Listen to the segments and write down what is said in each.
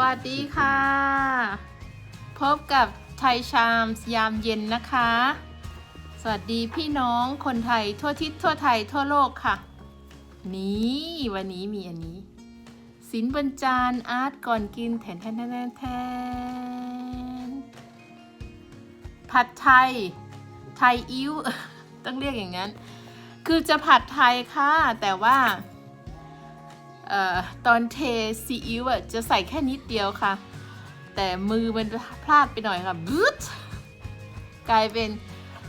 วัสดีค่ะ พบกับไทยชามสยามเย็นนะคะ สวัสดีพี่น้องคนไทยทั่วทิศทั่วไทยทั่วโลกค่ะ นี่วันนี้มีอันนี้ สินบรรจานอาร์ตก่อนกินแทนแทนแทนแทนผัดไทย ไทยอิ้ว ต้องเรียกอย่างนั้น คือจะผัดไทยค่ะ แต่ว่า ตอนเทซีอิ๊วอะจะใส่แค่นิดเดียวค่ะ แต่มือมันพลาดไปหน่อยค่ะบึ๊ดกลายเป็น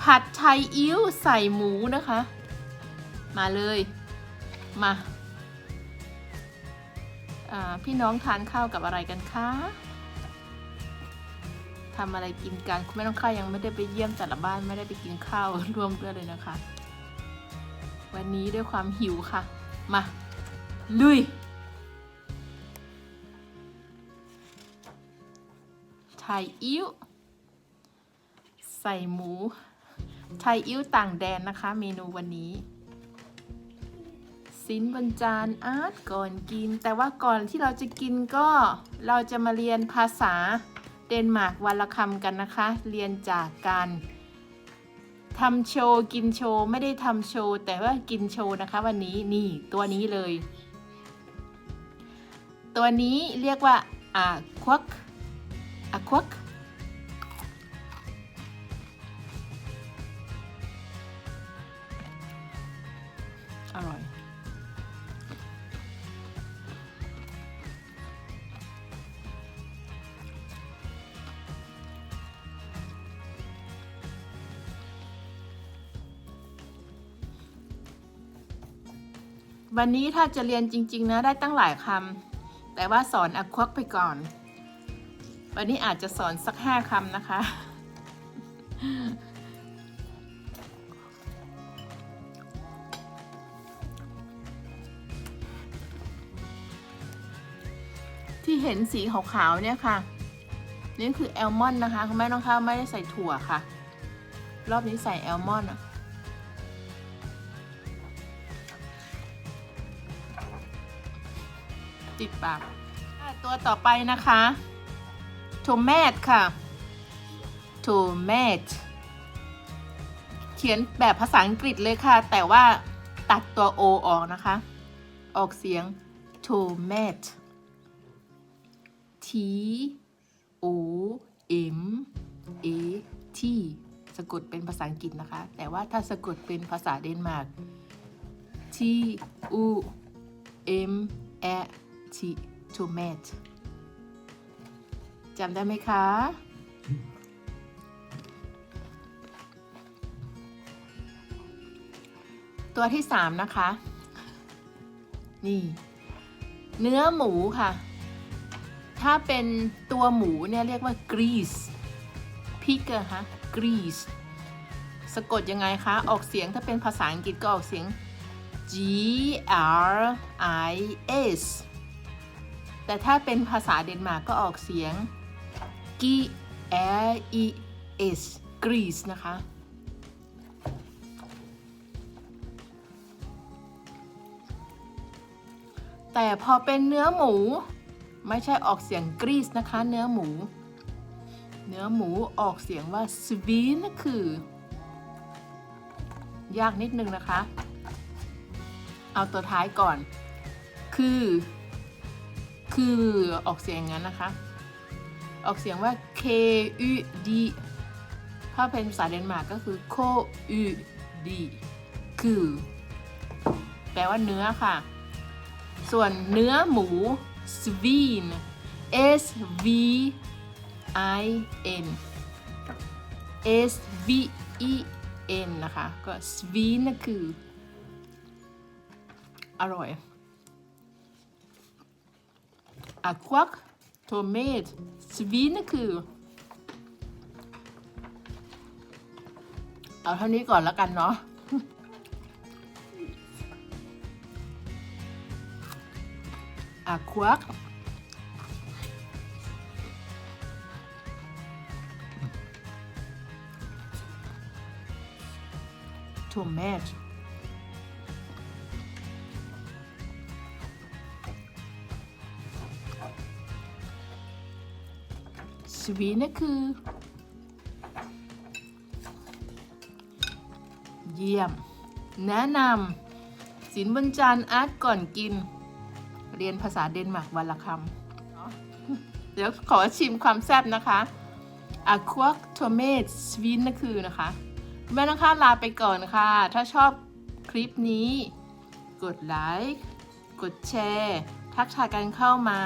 ผัดไทยอิ๊วใส่หมูนะคะ มาเลยมาาพี่น้องทานข้าวกับอะไรกันคะทำอะไรกินกันคุณแม่น้องข้ายังไม่ได้ไปเยี่ยมแต่ละบ้านไม่ได้ไปกินข้าวร่วมด้วยเลยนะคะ วันนี้ด้วยความหิวค่ะ มา ลุย ทยอิ๊วใส่หมูไทยอิ๊วต่างแดนนะคะ เมนูวันนี้สินบรรจานอาร์ตก่อนกิน แต่ว่าก่อนที่เราจะกินก็เราจะมาเรียนภาษาเดนมาร์กวันละคำกันนะคะ เรียนจากการทำโชว์กินโชว์ไม่ได้ทำโชว์แต่ว่ากินโชว์นะคะ วันนี้นี่ตัวนี้เลย ตัวนี้เรียกว่าอาควัก อาควักอร่อยวันนี้ถ้าจะเรียนจริง ๆ นะ ได้ตั้งหลายคำแต่ว่าสอนอควักไปก่อน วันนี้อาจจะสอนสักห้าคำนะคะ ที่เห็นสีขาวๆเนี่ยค่ะ นี่คือแอลมอนด์นะคะคุณแม่น้องข้าวไม่ได้ใส่ถั่วค่ะ รอบนี้ใส่แอลมอนด์อะติดปากตัวต่อไปนะคะ โทเมตค่ะโทเมตเขียนแบบภาษาอังกฤษเลยค่ะ แต่ว่าตัดตัว O ออกนะคะ ออกเสียง tomat T O M A T สะกดเป็นภาษาอังกฤษนะคะ แต่ว่าถ้าสะกดเป็นภาษาเดนมาร์ก T U M A T tomat จำได้ไหมคะ ตัวที่สามนะคะ นี่ เนื้อหมูค่ะ ถ้าเป็นตัวหมูเนี่ยเรียกว่า grease พิกอะฮะ grease สะกดยังไงคะ ออกเสียงถ้าเป็นภาษาอังกฤษก็ออกเสียง G R I S แต่ถ้าเป็นภาษาเดนมาร์กก็ออกเสียง G R E S Greece นะคะ แต่พอเป็นเนื้อหมู ไม่ใช่ออกเสียงกรีซนะคะ เนื้อหมู เนื้อหมูออกเสียงว่าสวีนคือ ยากนิดนึงนะคะ เอาตัวท้ายก่อน คือ คือออกเสียงงั้นนะคะ ออกเสียงว่า K U D ถ้าเป็นภาษาเดนมาร์กก็คือ K U D คือ แปลว่าเนื้อค่ะ ส่วนเนื้อหมู svin S V I N S V E N นะคะ ก็ svin คือ อร่อย a q tomat svin ก็คือเอาเท่านี้ก่อนแล้วกันเนาะ a q u a c tomat วีนั่นคือเยี่ยม แนะนำสินบนจานอาร์ตก่อนกิน เรียนภาษาเดนมาร์กวันละคำเดี๋ยวขอชิมความแซ่บนะคะอะควักโทเมตสวีนนั่นคือนะคะ แม่นะคะลาไปก่อนค่ะ ถ้าชอบคลิปนี้ กดไลค์ กดแชร์ ทักทายกันเข้ามา